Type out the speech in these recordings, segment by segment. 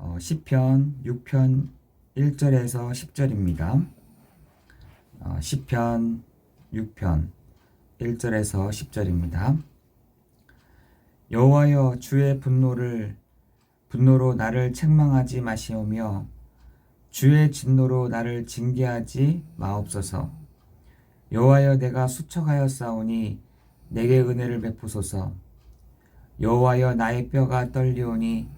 어, 시편 6편 1절에서 10절입니다. 어, 시편 6편 1절에서 10절입니다. 여호와여 주의 분노를 분노로 나를 책망하지 마시오며 주의 진노로 나를 징계하지 마옵소서. 여호와여 내가 수척하여 싸우니 내게 은혜를 베푸소서. 여호와여 나의 뼈가 떨리오니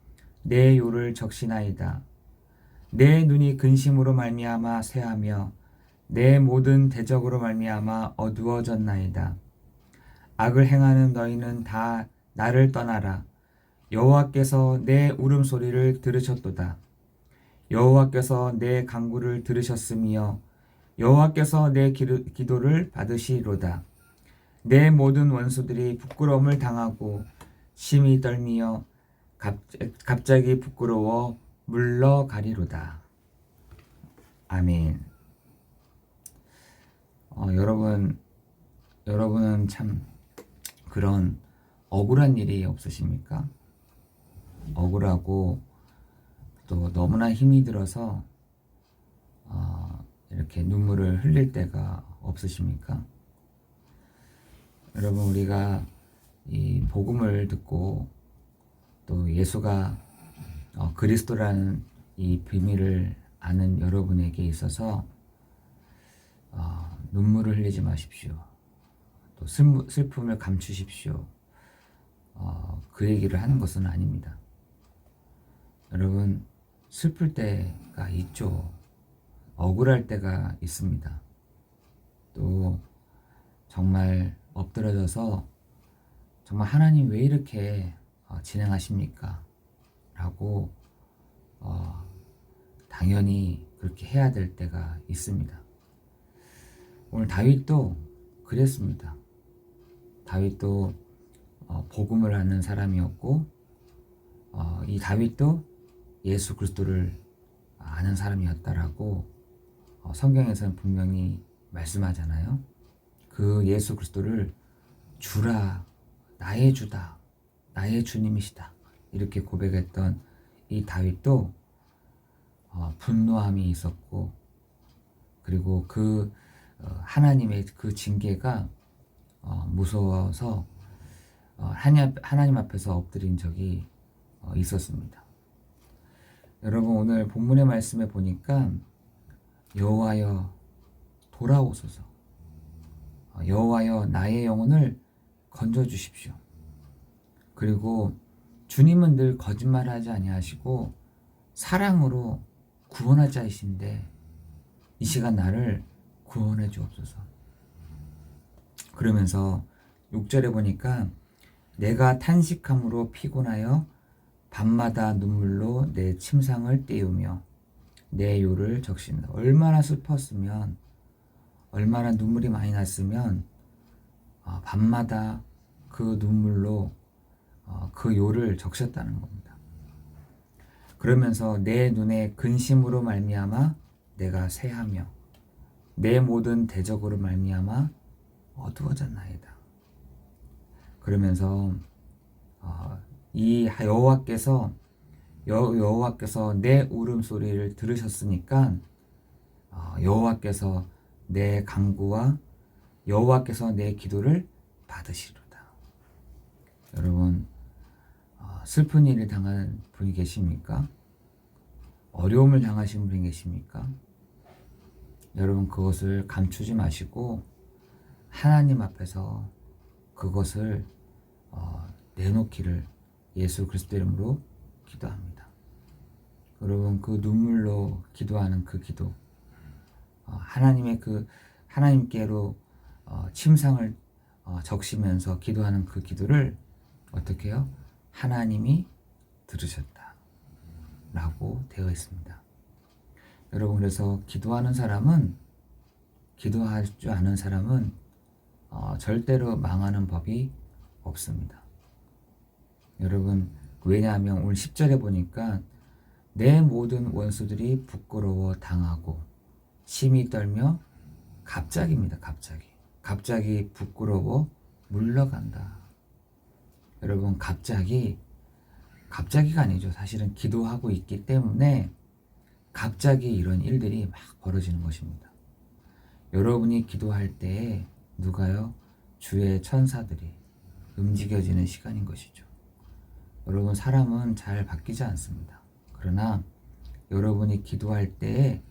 내 요를 적시나이다. 내 눈이 근심으로 말미암아 쇠하며 내 모든 대적으로 말미암아 어두워졌나이다. 악을 행하는 너희는 다 나를 떠나라. 여호와께서 내 울음소리를 들으셨도다. 여호와께서 내 간구를 들으셨으며 여호와께서 내 기도를 받으시로다. 내 모든 원수들이 부끄러움을 당하고 심히 떨미어 갑자기 부끄러워 물러가리로다. 아멘. 어, 여러분, 여러분은 참 그런 억울한 일이 없으십니까? 억울하고 또 너무나 힘이 들어서 어, 이렇게 눈물을 흘릴 때가 없으십니까? 여러분 우리가 이 복음을 듣고 또 예수가 어, 그리스도라는 이 비밀을 아는 여러분에게 있어서 어, 눈물을 흘리지 마십시오. 또 슬픔을 감추십시오. 어, 그 얘기를 하는 것은 아닙니다. 여러분 슬플 때가 있죠. 억울할 때가 있습니다. 또 정말 엎드려져서 정말 하나님 왜 이렇게 어, 진행하십니까? 라고 어, 당연히 그렇게 해야 될 때가 있습니다. 오늘 다윗도 그랬습니다. 다윗도 어, 복음을 하는 사람이었고 어, 이 다윗도 예수 그리스도를 아는 사람이었다라고 어, 성경에서는 분명히 말씀하잖아요. 그 예수 그리스도를 주라 나의 주다 나의 주님이시다 이렇게 고백했던 이 다윗도 어, 분노함이 있었고 그리고 그 어, 하나님의 그 징계가 어, 무서워서 어, 하나님, 하나님 앞에서 엎드린 적이 어, 있었습니다. 여러분 오늘 본문의 말씀에 보니까 여호와여 돌아오소서 어, 여호와여 나의 영혼을 건져 주십시오. 그리고 주님은 늘 거짓말하지 아니하시고 사랑으로 구원할 자이신데 이 시간 나를 구원해 주옵소서. 그러면서 6절에 보니까 내가 탄식함으로 피곤하여 밤마다 눈물로 내 침상을 띄우며 내 요를 적신다. 얼마나 슬펐으면 얼마나 눈물이 많이 났으면 어, 밤마다 그 눈물로 어, 그 요를 적셨다는 겁니다. 그러면서 내 눈에 근심으로 말미암아 내가 새하며 내 모든 대적으로 말미암아 어두워졌나이다. 그러면서 어, 이 여호와께서 여호와께서 내 울음소리를 들으셨으니까 어, 여호와께서 내 강구와 여호와께서 내 기도를 받으시로다. 여러분 어, 슬픈 일을 당한 분이 계십니까? 어려움을 당하신 분이 계십니까? 여러분 그것을 감추지 마시고 하나님 앞에서 그것을 어, 내놓기를 예수 그리스도 이름으로 기도합니다. 여러분 그 눈물로 기도하는 그 기도 어, 하나님의 그 하나님께로 어, 침상을 어, 적시면서 기도하는 그 기도를 어떻게 해요? 하나님이 들으셨다. 라고 되어 있습니다. 여러분 그래서 기도하는 사람은 기도할 줄 아는 사람은 어, 절대로 망하는 법이 없습니다. 여러분 왜냐하면 오늘 10절에 보니까 내 모든 원수들이 부끄러워 당하고 심히 떨며 갑자기입니다. 갑자기. 갑자기 부끄러워 물러간다. 여러분 갑자기 갑자기가 아니죠. 사실은 기도하고 있기 때문에 갑자기 이런 일들이 막 벌어지는 것입니다. 여러분이 기도할 때에 누가요? 주의 천사들이 움직여지는 시간인 것이죠. 여러분 사람은 잘 바뀌지 않습니다. 그러나 여러분이 기도할 때에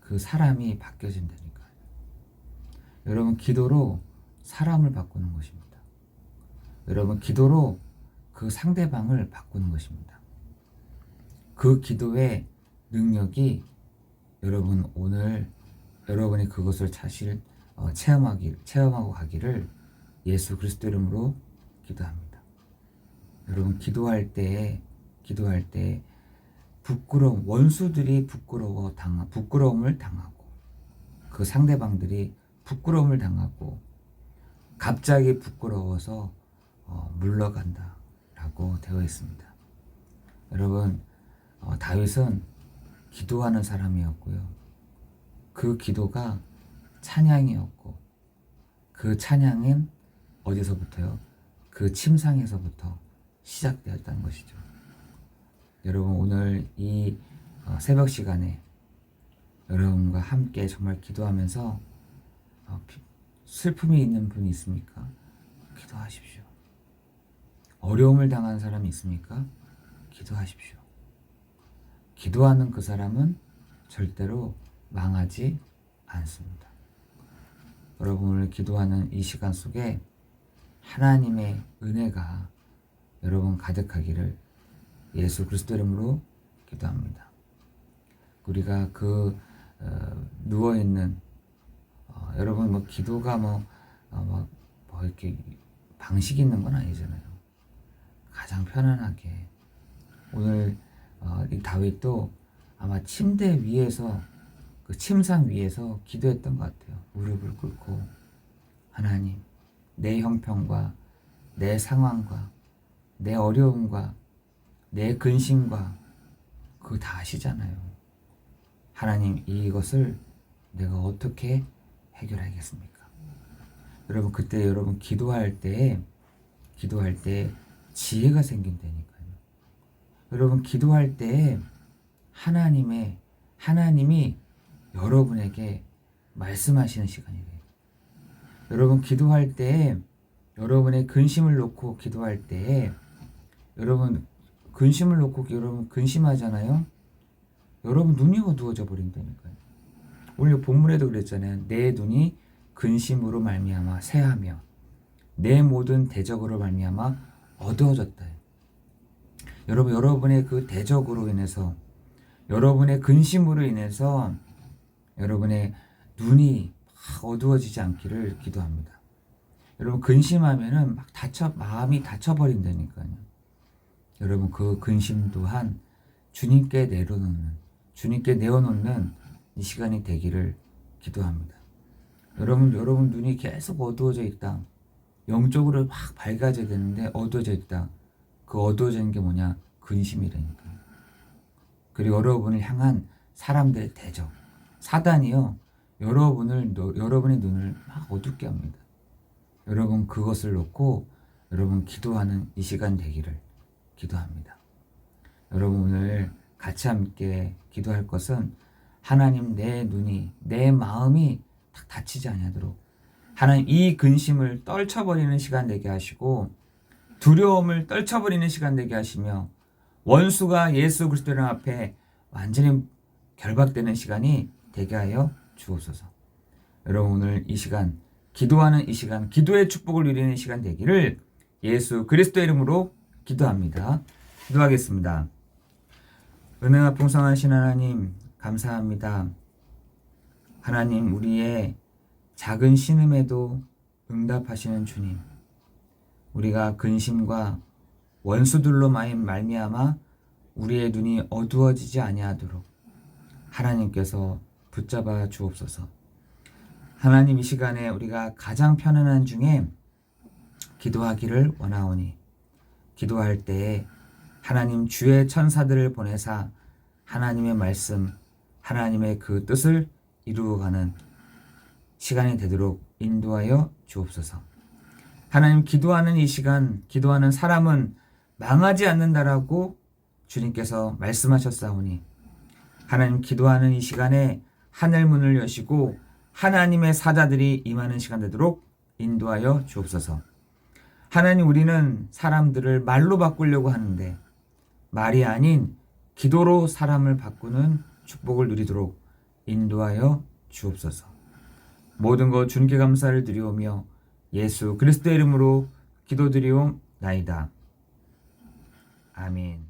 그 사람이 바뀌어진다니까요. 여러분 기도로 사람을 바꾸는 것입니다. 여러분 기도로 그 상대방을 바꾸는 것입니다. 그 기도의 능력이 여러분 오늘 여러분이 그것을 사실 어, 체험하기 체험하고 가기를 예수 그리스도 이름으로 기도합니다. 여러분 기도할 때 기도할 때 부끄러움 원수들이 부끄러워 당 부끄러움을 당하고 그 상대방들이 부끄러움을 당하고 갑자기 부끄러워서 어, 물러간다라고 되어 있습니다. 여러분 어, 다윗은 기도하는 사람이었고요. 그 기도가 찬양이었고 그 찬양은 어디서부터요? 그 침상에서부터 시작되었다는 것이죠. 여러분 오늘 이 어, 새벽 시간에 여러분과 함께 정말 기도하면서 어, 슬픔이 있는 분이 있습니까? 기도하십시오. 어려움을 당한 사람이 있습니까? 기도하십시오. 기도하는 그 사람은 절대로 망하지 않습니다. 여러분을 기도하는 이 시간 속에 하나님의 은혜가 여러분 가득하기를 예수 그리스도 이름으로 기도합니다. 우리가 그 어, 누워 있는 어, 여러분 뭐 기도가 뭐, 어, 뭐, 뭐 이렇게 방식이 있는 건 아니잖아요. 가장 편안하게 오늘 어, 이 다윗도 아마 침대 위에서 그 침상 위에서 기도했던 것 같아요. 무릎을 꿇고 하나님 내 형편과 내 상황과 내 어려움과 내 근심과 그거 다 아시잖아요. 하나님 이것을 내가 어떻게 해결하겠습니까? 여러분 그때 여러분 기도할 때 기도할 때 지혜가 생긴다니까요. 여러분 기도할 때 하나님의 하나님이 여러분에게 말씀하시는 시간이래요. 여러분 기도할 때 여러분의 근심을 놓고 기도할 때 여러분 근심을 놓고 여러분 근심하잖아요. 여러분 눈이 어두워져 버린다니까요. 오늘 본문에도 그랬잖아요. 내 눈이 근심으로 말미암아 새하며 내 모든 대적으로 말미암아 어두워졌다. 여러분 여러분의 그 대적으로 인해서 여러분의 근심으로 인해서 여러분의 눈이 어두워지지 않기를 기도합니다. 여러분 근심하면은 막 다쳐 마음이 다쳐버린다니까요. 여러분 그 근심 또한 주님께 내려놓는 주님께 내어놓는 이 시간이 되기를 기도합니다. 여러분 여러분 눈이 계속 어두워져 있다. 영적으로 막 밝아져야 되는데 어두워져 있다. 그 어두워지는 게 뭐냐? 근심이라니까. 그리고 여러분을 향한 사람들의 대적. 사단이요. 여러분을 여러분의 눈을 막 어둡게 합니다. 여러분 그것을 놓고 여러분 기도하는 이 시간 되기를 기도합니다. 여러분 오늘 같이 함께 기도할 것은 하나님 내 눈이 내 마음이 딱 다치지 아니하도록 하나님 이 근심을 떨쳐버리는 시간 되게 하시고 두려움을 떨쳐버리는 시간 되게 하시며 원수가 예수 그리스도의 앞에 완전히 결박되는 시간이 되게 하여 주옵소서. 여러분 오늘 이 시간 기도하는 이 시간 기도의 축복을 누리는 시간 되기를 예수 그리스도 이름으로 기도합니다. 기도하겠습니다. 은혜가 풍성하신 하나님 감사합니다. 하나님 우리의 작은 신음에도 응답하시는 주님. 우리가 근심과 원수들로 말미암아 우리의 눈이 어두워지지 아니하도록 하나님께서 붙잡아 주옵소서. 하나님 이 시간에 우리가 가장 편안한 중에 기도하기를 원하오니 기도할 때에 하나님 주의 천사들을 보내사 하나님의 말씀, 하나님의 그 뜻을 이루어가는 시간이 되도록 인도하여 주옵소서. 하나님 기도하는 이 시간, 기도하는 사람은 망하지 않는다라고 주님께서 말씀하셨사오니 하나님 기도하는 이 시간에 하늘 문을 여시고 하나님의 사자들이 임하는 시간 되도록 인도하여 주옵소서. 하나님 우리는 사람들을 말로 바꾸려고 하는데 말이 아닌 기도로 사람을 바꾸는 축복을 누리도록 인도하여 주옵소서. 모든 것 주님께 감사를 드리오며 예수 그리스도의 이름으로 기도드리옵나이다. 아멘.